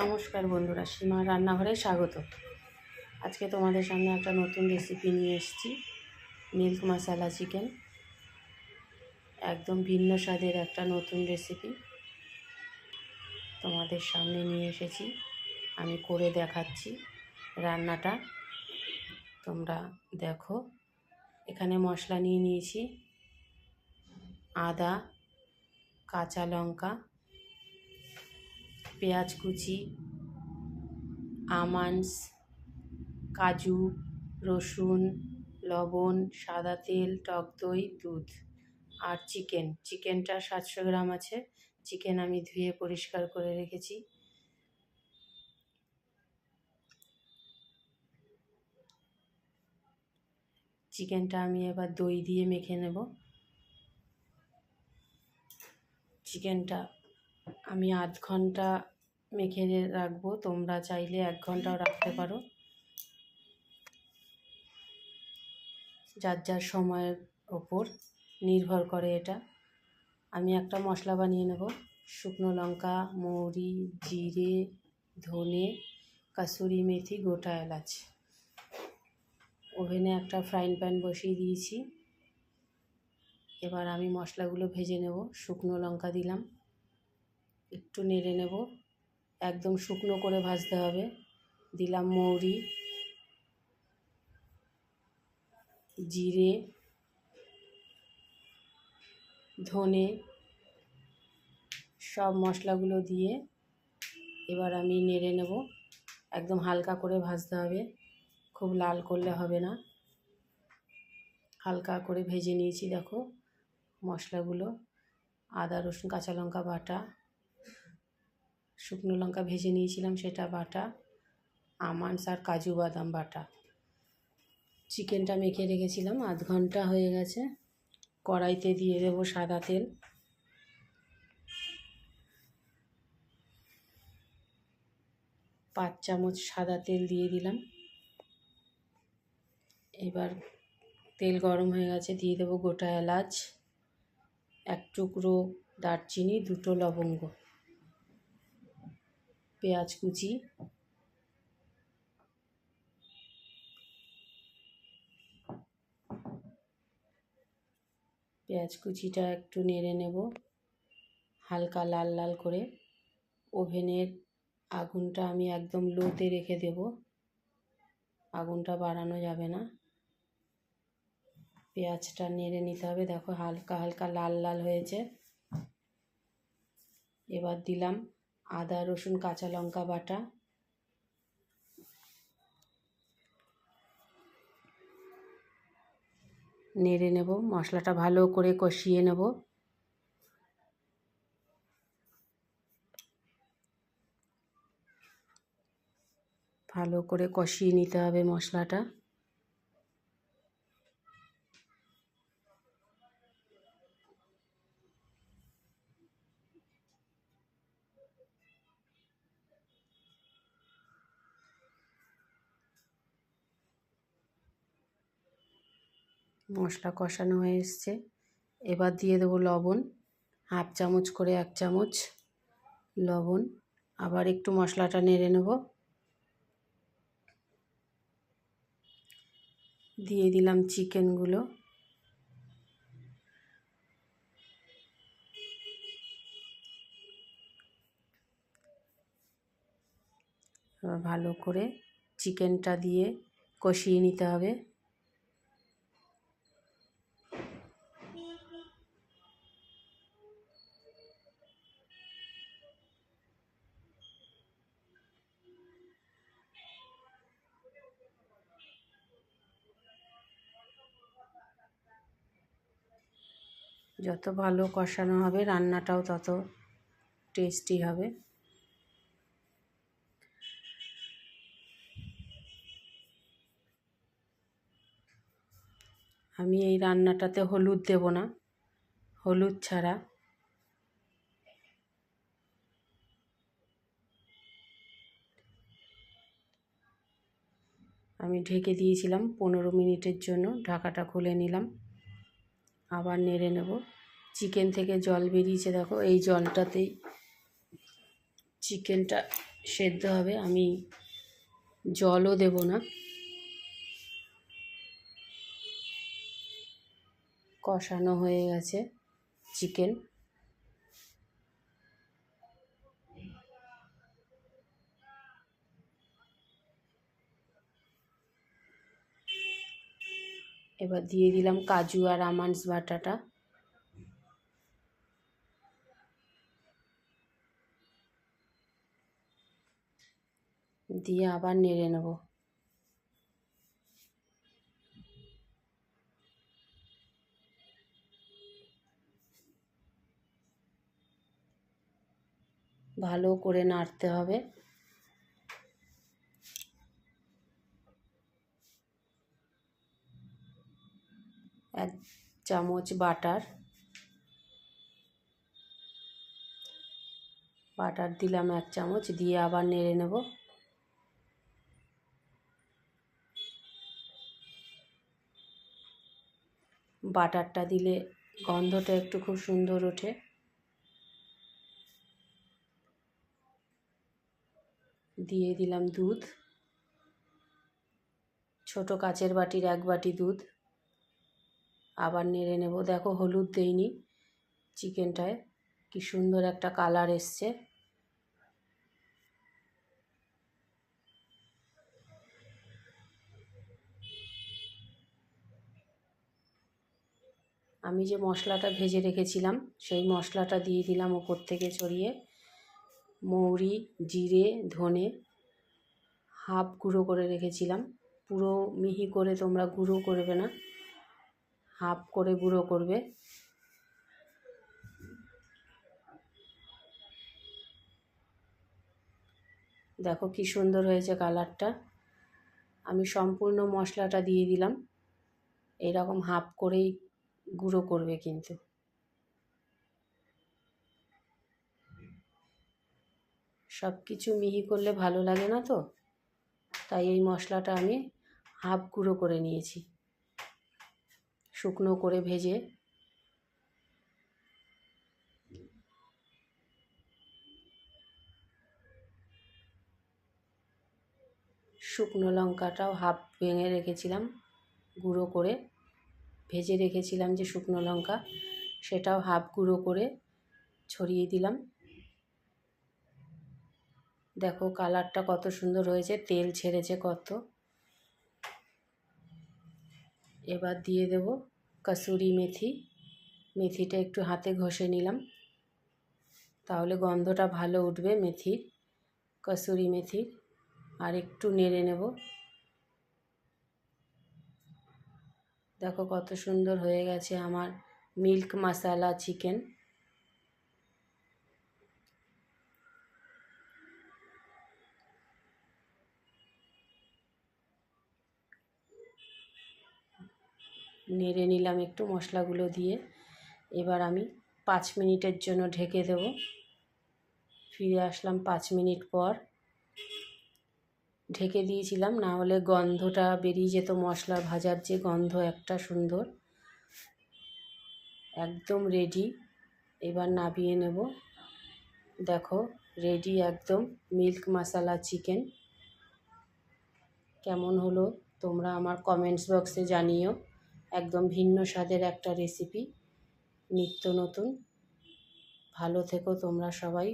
নমস্কার বন্ধুরা, সীমা রান্নাঘরে স্বাগত। আজকে তোমাদের সামনে একটা নতুন রেসিপি নিয়ে এসেছি মিল্ক মশালা চিকেন একদম ভিন্ন স্বাদের একটা নতুন রেসিপি তোমাদের সামনে নিয়ে এসেছি, আমি করে দেখাচ্ছি রান্নাটা। তোমরা দেখো, এখানে মশলা নিয়ে নিয়েছি, আদা, কাঁচা লঙ্কা পেঁয়াজ কুচি, আমন্ডস, কাজু, রসুন, লবণ, সাদা তেল, টক দই, দুধ আর চিকেন। চিকেনটা সাতশো গ্রাম আছে। চিকেন আমি ধুয়ে পরিষ্কার করে রেখেছি। চিকেনটা আমি এবার দই দিয়ে মেখে নেব। চিকেনটা আমি আধ ঘণ্টা মেখে রাখব। তোমরা চাইলে এক ঘন্টাও রাখতে পারো। যার যার সময়ের ওপর নির্ভর করে এটা। আমি একটা মশলা বানিয়ে নেব। শুকনো লঙ্কা, মৌরি, জিরে, ধনে, কাসুরি মেথি, গোটা এলাচ। ওভেনে একটা ফ্রাইং প্যান বসিয়ে দিয়েছি। এবার আমি মশলাগুলো ভেজে নেব। শুকনো লঙ্কা দিলাম। একটু নেড়ে নেব। একদম শুকনো করে ভাজতে হবে। দিলাম মৌরি, জিরে, ধনে, সব মশলাগুলো দিয়ে এবার আমি নেড়ে নেব। একদম হালকা করে ভাজতে হবে, খুব লাল করলে হবে না। হালকা করে ভেজে নিয়েছি, দেখো মশলাগুলো। আদা, রসুন, কাঁচা লঙ্কা বাটা শুকনো লঙ্কা ভেজে নিয়েছিলাম, সেটা বাটা আমান্স আর কাজু বাদাম বাটা। চিকেনটা মেখে রেখেছিলাম, আধ ঘণ্টা হয়ে গেছে। কড়াইতে দিয়ে দেবো সাদা তেল। পাঁচ চামচ সাদা তেল দিয়ে দিলাম। এবার তেল গরম হয়ে গেছে, দিয়ে দেবো গোটা এলাচ, এক টুকরো দারচিনি, দুটো লবঙ্গ। পেঁয়াজ কুচি। পেঁয়াজ কুচিটা একটু নেড়ে নেব। হালকা লাল লাল করে। ওভেনের আগুনটা আমি একদম লোতে রেখে দেব। আগুনটা বাড়ানো যাবে না। পেঁয়াজটা নেড়ে নিতে হবে। দেখো হালকা হালকা লাল লাল হয়েছে। এবার দিলাম আদা, রসুন, কাঁচা লঙ্কা বাটা। নেড়ে নেব, মশলাটা ভালো করে কষিয়ে নেব। ভালো করে কষিয়ে নিতে হবে মশলাটা। মশলা কষানো হয়ে এসছে। এবার দিয়ে দেবো লবণ, হাফ চামচ করে এক চামচ লবণ। আবার একটু মশলাটা নেড়ে নেব। দিয়ে দিলাম চিকেনগুলো। ভালো করে চিকেনটা দিয়ে কষিয়ে নিতে হবে। যত ভালো কষানো হবে, রান্নাটাও তত টেস্টি হবে। আমি এই রান্নাটাতে হলুদ দেব না, হলুদ ছাড়া। আমি ঢেকে দিয়েছিলাম পনেরো মিনিটের জন্য, ঢাকাটা খুলে নিলাম। আবার নেড়ে নেব। চিকেন থেকে জল বেরিয়েছে, দেখো, এই জলটাতেই চিকেনটা সেদ্ধ হবে। আমি জলও দেব না। কষানো হয়ে গেছে চিকেন। এবার দিয়ে দিলাম কাজু আর আমন্ডস বাটাটা। দিয়ে আবার নেড়ে নেব। ভালো করে নাড়তে হবে এক চামচ বাটার। বাটার দিলাম এক চামচ, দিয়ে আবার নেড়ে নেব। বাটারটা দিলে গন্ধটা একটু খুব সুন্দর ওঠে। দিয়ে দিলাম দুধ। ছোট কাচের বাটির এক বাটি দুধ। আবার নেড়ে নেব। দেখো হলুদ দেইনি চিকেনটায়। কি সুন্দর একটা কালার এসছে। আমি যে মশলাটা ভেজে রেখেছিলাম, সেই মশলাটা দিয়ে দিলাম ওপর থেকে ছড়িয়ে। মৌরি, জিরে, ধনে হাফ গুঁড়ো করে রেখেছিলাম। পুরো মিহি করে তোমরা গুঁড়ো করবে না। হাফ করে গুঁড়ো করবে। দেখো কি সুন্দর হয়েছে কালারটা। আমি সম্পূর্ণ মশলাটা দিয়ে দিলাম। এরকম হাফ করেই গুঁড়ো করবে কিন্তু। সব কিছু মিহি করলে ভালো লাগে না তো? তাই এই মশলাটা আমি হাফ গুঁড়ো করে নিয়েছি। শুকনো করে ভেজে। শুকনো লঙ্কাটাও হাফ ভেঙে রেখেছিলাম, গুঁড়ো করে। ভেজে রেখেছিলাম যে শুকনো লঙ্কা, সেটাও হাফ গুঁড়ো করে ছড়িয়ে দিলাম। দেখো কালারটা কত সুন্দর হয়েছে, তেল ছেড়েছে কত। এবার দিয়ে দেব কসুরি মেথি। মেথিটা একটু হাতে ঘষে নিলাম। তাহলে গন্ধটা ভালো উঠবে মেথির, কসুরি মেথির। আর একটু নেড়ে নেব। দেখো কত সুন্দর হয়ে গেছে আমার মিল্ক মশালা চিকেন। নেড়ে নিলাম একটু মশলাগুলো দিয়ে। এবার আমি পাঁচ মিনিটের জন্য ঢেকে দেব। ফিরে আসলাম পাঁচ মিনিট পর। ঢেকে দিয়েছিলাম, না হলে গন্ধটা বেরিয়ে যেত মশলা ভাজার যে গন্ধ একটা সুন্দর। একদম রেডি এবার নাবিয়ে নেব। দেখো রেডি একদম মিল্ক মশালা চিকেন কেমন হলো তোমরা আমার কমেন্টস বক্সে জানিও। একদম ভিন্ন স্বাদের একটা রেসিপি নিত্য নতুন। ভালো থেকো তোমরা সবাই।